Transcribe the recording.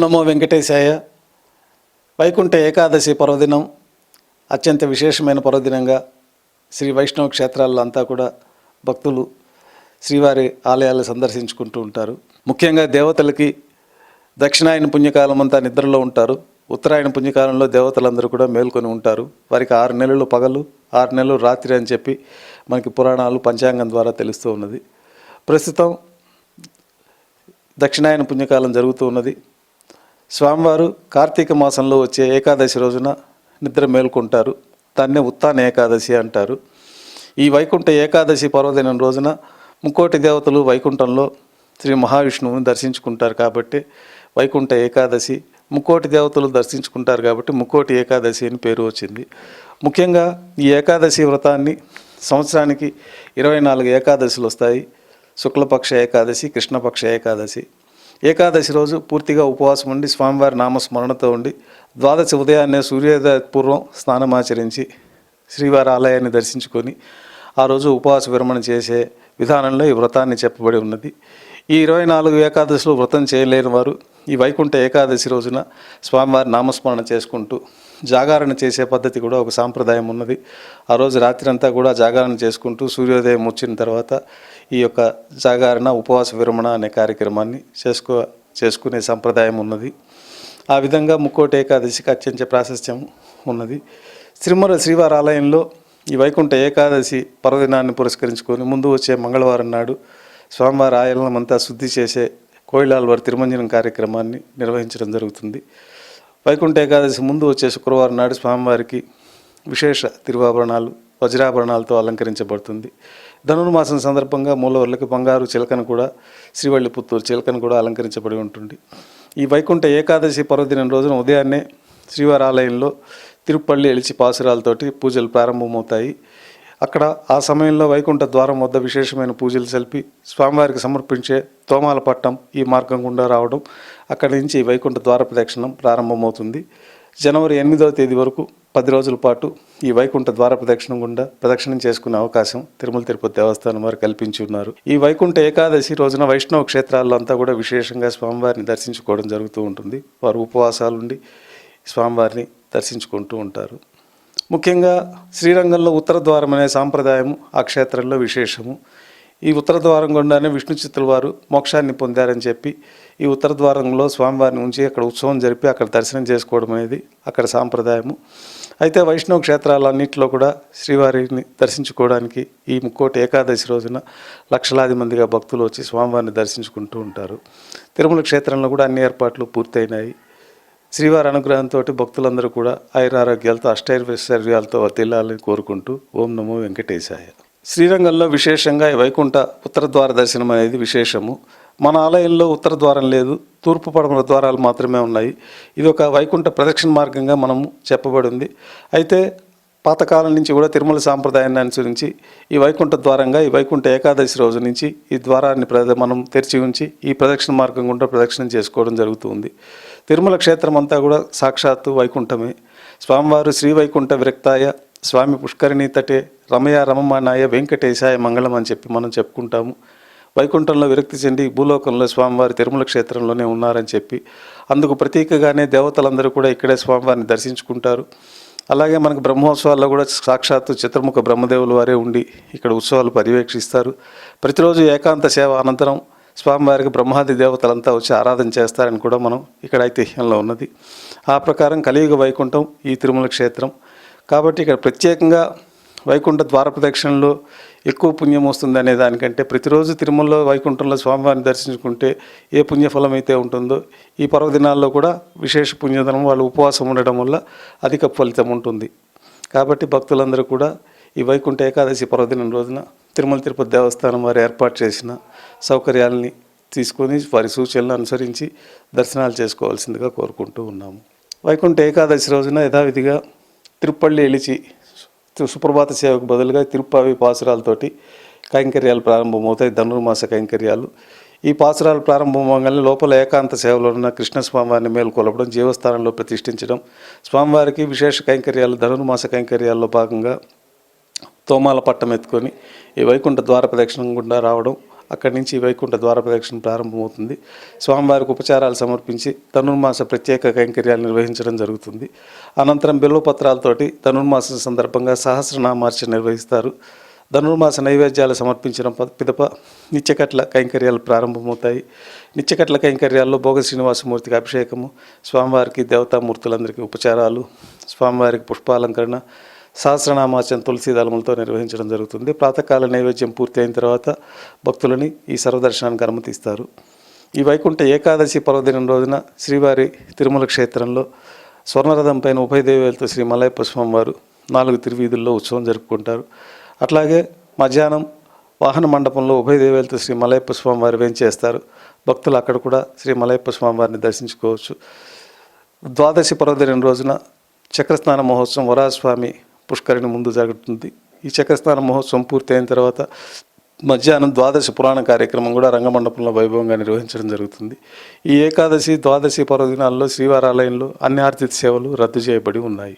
నమో వెంకటేశాయ. వైకుంఠ ఏకాదశి పర్వదినం అత్యంత విశేషమైన పర్వదినంగా శ్రీ వైష్ణవ క్షేత్రాల్లో అంతా కూడా భక్తులు శ్రీవారి ఆలయాలు సందర్శించుకుంటూ ఉంటారు. ముఖ్యంగా దేవతలకి దక్షిణాయన పుణ్యకాలం అంతా నిద్రలో ఉంటారు. ఉత్తరాయణ పుణ్యకాలంలో దేవతలందరూ కూడా మేల్కొని ఉంటారు. వారికి ఆరు నెలలు పగలు ఆరు నెలలు రాత్రి అని చెప్పి మనకి పురాణాలు పంచాంగం ద్వారా తెలుస్తూ ఉన్నది. ప్రస్తుతం దక్షిణాయన పుణ్యకాలం జరుగుతూ ఉన్నది. స్వామివారు కార్తీక మాసంలో వచ్చే ఏకాదశి రోజున నిద్ర మేల్కొంటారు. దాన్నే ఉత్తాన ఏకాదశి అంటారు. ఈ వైకుంఠ ఏకాదశి పర్వదినం రోజున ముక్కోటి దేవతలు వైకుంఠంలో శ్రీ మహావిష్ణువుని దర్శించుకుంటారు కాబట్టి వైకుంఠ ఏకాదశి ముక్కోటి దేవతలు దర్శించుకుంటారు కాబట్టి ముక్కోటి ఏకాదశి అని పేరు వచ్చింది. ముఖ్యంగా ఈ ఏకాదశి వ్రతాన్ని సంవత్సరానికి ఇరవై నాలుగు ఏకాదశులు వస్తాయి. శుక్లపక్ష ఏకాదశి కృష్ణపక్ష ఏకాదశి. ఏకాదశి రోజు పూర్తిగా ఉపవాసం ఉండి స్వామివారి నామస్మరణతో ఉండి ద్వాదశి ఉదయాన్నే సూర్యోదయ పూర్వం స్నానమాచరించి శ్రీవారి ఆలయాన్ని దర్శించుకొని ఆ రోజు ఉపవాస విరమణ చేసే విధానంలో ఈ వ్రతాన్ని చెప్పబడి ఉన్నది. ఈ ఇరవై నాలుగు ఏకాదశిలో వ్రతం చేయలేని వారు ఈ వైకుంఠ ఏకాదశి రోజున స్వామివారి నామస్మరణ చేసుకుంటూ జాగరణ చేసే పద్ధతి కూడా ఒక సాంప్రదాయం ఉన్నది. ఆ రోజు రాత్రి అంతా కూడా జాగరణ చేసుకుంటూ సూర్యోదయం వచ్చిన తర్వాత ఈ యొక్క జాగరణ ఉపవాస విరమణ అనే కార్యక్రమాన్ని చేసుకో చేసుకునే సంప్రదాయం ఉన్నది. ఆ విధంగా ముక్కోటి ఏకాదశికి అత్యంత ప్రాశస్త్యం ఉన్నది. శ్రీమల శ్రీవారి ఆలయంలో ఈ వైకుంఠ ఏకాదశి పర్వదినాన్ని పురస్కరించుకొని ముందు వచ్చే మంగళవారం నాడు స్వామివారి ఆలయమంతా శుద్ధి చేసే కోయిలాల్వారి తిరుమంజనం కార్యక్రమాన్ని నిర్వహించడం జరుగుతుంది. వైకుంఠ ఏకాదశి ముందు వచ్చే శుక్రవారం నాడు స్వామివారికి విశేష తిరువాభరణాలు వజ్రాభరణాలతో అలంకరించబడుతుంది. ధనుర్మాసం సందర్భంగా మూలవర్లకు బంగారు చిలకను కూడా శ్రీవల్లి పుత్తూరు చిలకను కూడా అలంకరించబడి ఉంటుంది. ఈ వైకుంఠ ఏకాదశి పర్వదినం రోజున ఉదయాన్నే శ్రీవారి ఆలయంలో తిరుపల్లి ఎలిచి పాసురాలతోటి పూజలు ప్రారంభమవుతాయి. అక్కడ ఆ సమయంలో వైకుంఠ ద్వారం వద్ద విశేషమైన పూజలు సెల్పి స్వామివారికి సమర్పించే తోమాల పట్టం ఈ మార్గం గుండా రావడం అక్కడి నుంచి వైకుంఠ ద్వార ప్రదక్షిణం ప్రారంభమవుతుంది. జనవరి ఎనిమిదవ తేదీ వరకు పది రోజుల పాటు ఈ వైకుంఠ ద్వార ప్రదక్షిణం గుండా ప్రదక్షిణం చేసుకునే అవకాశం తిరుమల తిరుపతి దేవస్థానం వారు కల్పించి ఉన్నారు. ఈ వైకుంఠ ఏకాదశి రోజున వైష్ణవ క్షేత్రాల్లో అంతా కూడా విశేషంగా స్వామివారిని దర్శించుకోవడం జరుగుతూ ఉంటుంది. వారు ఉపవాసాలుండి స్వామివారిని దర్శించుకుంటూ ఉంటారు. ముఖ్యంగా శ్రీరంగంలో ఉత్తర ద్వారం అనే సాంప్రదాయము ఆ క్షేత్రంలో విశేషము. ఈ ఉత్తర ద్వారం గుండానే విష్ణు చిత్తుల వారు మోక్షాన్ని పొందారని చెప్పి ఈ ఉత్తర ద్వారంలో స్వామివారిని ఉంచి అక్కడ ఉత్సవం జరిపి అక్కడ దర్శనం చేసుకోవడం అనేది అక్కడ సాంప్రదాయము. అయితే వైష్ణవ క్షేత్రాలన్నింటిలో కూడా శ్రీవారిని దర్శించుకోవడానికి ఈ ముక్కోటి ఏకాదశి రోజున లక్షలాది మందిగా భక్తులు వచ్చి స్వామివారిని దర్శించుకుంటూ ఉంటారు. తిరుమల క్షేత్రంలో కూడా అన్ని ఏర్పాట్లు పూర్తయినాయి. శ్రీవారి అనుగ్రహంతో భక్తులందరూ కూడా ఆయురారోగ్యాలతో అష్టైర్వైశ్వర్యాలతో వర్తిల్లాలని కోరుకుంటూ ఓం నమో వెంకటేశాయ. శ్రీరంగంలో విశేషంగా ఈ వైకుంఠ ఉత్తర ద్వార దర్శనం అనేది విశేషము. మన ఆలయంలో ఉత్తర ద్వారం లేదు తూర్పు పడమర ద్వారాలు మాత్రమే ఉన్నాయి. ఇది ఒక వైకుంఠ ప్రదక్షిణ మార్గంగా మనము చెప్పబడింది. అయితే పాతకాలం నుంచి కూడా తిరుమల సాంప్రదాయాన్ని అనుసరించి ఈ వైకుంఠ ద్వారంగా ఈ వైకుంఠ ఏకాదశి రోజు నుంచి ఈ ద్వారాన్ని ప్రద మనం తెరిచి ఉంచి ఈ ప్రదక్షిణ మార్గం గుండా ప్రదక్షిణం చేసుకోవడం జరుగుతుంది. తిరుమల క్షేత్రం అంతా కూడా సాక్షాత్తు వైకుంఠమే. స్వామివారు శ్రీ వైకుంఠ విరక్తాయ స్వామి పుష్కరిణి తటే రమయ రమమానాయ వెంకటేశాయ మంగళం అని చెప్పి మనం చెప్పుకుంటాము. వైకుంఠంలో విరక్తి చెంది భూలోకంలో స్వామివారి తిరుమల క్షేత్రంలోనే ఉన్నారని చెప్పి అందుకు ప్రతీకగానే దేవతలందరూ కూడా ఇక్కడే స్వామివారిని దర్శించుకుంటారు. అలాగే మనకు బ్రహ్మోత్సవాల్లో కూడా సాక్షాత్తు చిత్రముఖ బ్రహ్మదేవుల వారే ఉండి ఇక్కడ ఉత్సవాలు పర్యవేక్షిస్తారు. ప్రతిరోజు ఏకాంత సేవ అనంతరం స్వామివారికి బ్రహ్మాది దేవతలంతా వచ్చి ఆరాధన చేస్తారని కూడా మనం ఇక్కడ ఐతిహ్యంలో ఉన్నది. ఆ ప్రకారం కలియుగ వైకుంఠం ఈ తిరుమల క్షేత్రం కాబట్టి ఇక్కడ ప్రత్యేకంగా వైకుంఠ ద్వార ప్రదక్షిణలో ఎక్కువ పుణ్యం వస్తుంది అనే దానికంటే ప్రతిరోజు తిరుమలలో వైకుంఠంలో స్వామివారిని దర్శించుకుంటే ఏ పుణ్యఫలం అయితే ఉంటుందో ఈ పర్వదినాల్లో కూడా విశేష పుణ్యధనం వాళ్ళు ఉపవాసం ఉండడం వల్ల అధిక ఫలితం ఉంటుంది. కాబట్టి భక్తులందరూ కూడా ఈ వైకుంఠ ఏకాదశి పర్వదినం రోజున తిరుమల తిరుపతి దేవస్థానం వారు ఏర్పాటు చేసిన సౌకర్యాలని తీసుకొని వారి సూచనలు అనుసరించి దర్శనాలు చేసుకోవాల్సిందిగా కోరుకుంటూ ఉన్నాము. వైకుంఠ ఏకాదశి రోజున యథావిధిగా తిరుపల్లి ఎలిచి సుప్రభాత సేవకు బదులుగా తిరుప్పావి పాసురాలతోటి కైంకర్యాలు ప్రారంభమవుతాయి ధనుర్మాస కైంకర్యాలు. ఈ పాసురాలు ప్రారంభమవగానే లోపల ఏకాంత సేవలో ఉన్న కృష్ణస్వామివారిని మేల్కొలపడం జీవస్థానంలో ప్రతిష్ఠించడం స్వామివారికి విశేష కైంకర్యాలు ధనుర్మాస కైంకర్యాల్లో భాగంగా తోమాల పట్టం ఎత్తుకొని ఈ వైకుంఠ ద్వార ప్రదక్షిణం గుండా రావడం అక్కడి నుంచి వైకుంఠ ద్వార ప్రదక్షిణ ప్రారంభమవుతుంది. స్వామివారికి ఉపచారాలు సమర్పించి ధనుర్మాస ప్రత్యేక కైంకర్యాలు నిర్వహించడం జరుగుతుంది. అనంతరం బిల్వపత్రాలతోటి ధనుర్మాసం సందర్భంగా సహస్రనామార్చన నిర్వహిస్తారు. ధనుర్మాస నైవేద్యాలు సమర్పించిన ప- పిదప నిత్యకట్ల కైంకర్యాలు ప్రారంభమవుతాయి. నిత్యకట్ల కైంకర్యాల్లో భోగ శ్రీనివాసమూర్తికి అభిషేకము స్వామివారికి దేవతామూర్తులందరికీ ఉపచారాలు స్వామివారికి పుష్పాలంకరణ సహస్రనామార్చన తులసి దళములతో నిర్వహించడం జరుగుతుంది. ప్రాతకాల నైవేద్యం పూర్తి అయిన తర్వాత భక్తులని ఈ సర్వదర్శనానికి అనుమతిస్తారు. ఈ వైకుంఠ ఏకాదశి పర్వదినం రోజున శ్రీవారి తిరుమల క్షేత్రంలో స్వర్ణరథం పైన ఉభయ దేవేలతో శ్రీ పుష్పం వారు నాలుగు తిరువీధుల్లో ఉత్సవం జరుపుకుంటారు. అట్లాగే మధ్యాహ్నం వాహన మండపంలో ఉభయ దేవేలతో శ్రీ మలయప్ప స్వామివారు వేంచేస్తారు. భక్తులు అక్కడ కూడా శ్రీ మలయప్ప స్వామివారిని దర్శించుకోవచ్చు. ద్వాదశి పర్వదినం రోజున చక్రస్నాన మహోత్సవం వరాజస్వామి పుష్కరిణి ముందు జరుగుతుంది. ఈ చక్రస్నాన మహోత్సవం పూర్తయిన తర్వాత మధ్యాహ్నం ద్వాదశి పురాణ కార్యక్రమం కూడా రంగమండపంలో వైభవంగా నిర్వహించడం జరుగుతుంది. ఈ ఏకాదశి ద్వాదశి పర్వదినాల్లో శ్రీవారాలయంలో అన్ని ఆర్థిక సేవలు రద్దు చేయబడి ఉన్నాయి.